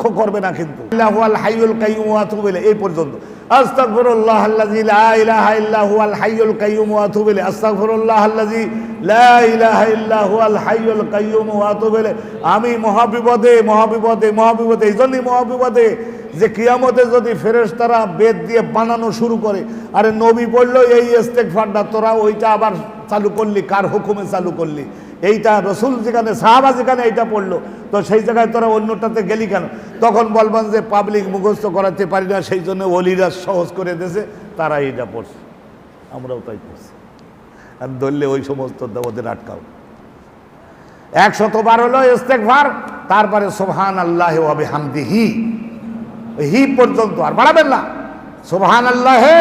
লক্ষ্য করবে না কিন্তু। এই পর্যন্ত। আমি মহাবিপদে মহাবিপদে মহাবিপদে, এই জন্যই মহাবিপদে যে কিয়ামতে যদি ফেরেশতারা বেদ দিয়ে বানানো শুরু করে, আরে নবী পড়ল এই ইস্তেগফারটা তোরা ওইটা আবার চালু করলি, কার হুকুমে চালু করলি? এইটা রসুল যেখানে, সাহাবা যেখানে এইটা পড়ল, তো সেই জায়গায় তোরা অন্যটাতে গেলি কেন? তখন বলবেন যে পাবলিক মুখস্থ করাতে পারি না, সেই জন্য অলিরা সহজ করে দিয়েছে তারা এইটা পড়ছে। আমরাও তাই পড়ছি। আর ধরলে ওই সমস্ত ওদের আটকাও। একশতবার হলো ইস্তেকভার তারপরে সোহান আল্লাহ হবে হামদি হি হি পর্যন্ত আর বাড়াবেন না। সুবহান আল্লাহে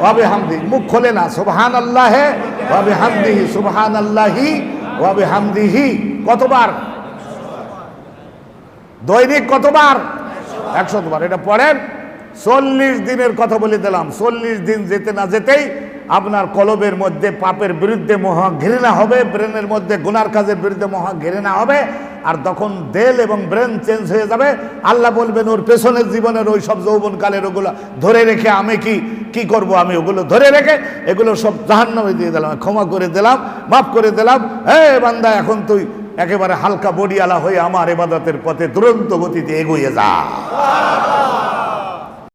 ওয়াবে হামদি মুখ খোলে না। সুবহান আল্লাহে ওয়াবে হামদিহি সুবহান আল্লাহি ওয়াবে হামদিহি কতবার? দৈনিক কতবার? একশতবার। এটা পড়েন, চল্লিশ দিনের কথা বলে দিলাম। চল্লিশ দিন যেতে না যেতেই আপনার কলবের মধ্যে পাপের বিরুদ্ধে মহা ঘৃণা হবে, ব্রেনের মধ্যে গুনার কাজের বিরুদ্ধে মহা ঘৃণা হবে, আর তখন দেল এবং ব্রেন চেঞ্জ হয়ে যাবে। আল্লাহ বলবেন, ওর পেছনের জীবনের ওই সব যৌবনকালের ওগুলো ধরে রেখে আমি কি কি করব আমি ওগুলো ধরে রেখে, এগুলো সব জাহান্নামে দিয়ে দিলাম, ক্ষমা করে দিলাম, মাফ করে দিলাম। হ্যাঁ বান্দা, এখন তুই একেবারে হালকা বডিয়ালা হয়ে আমার এবাদতের পথে দুরন্ত গতিতে এগিয়ে যা।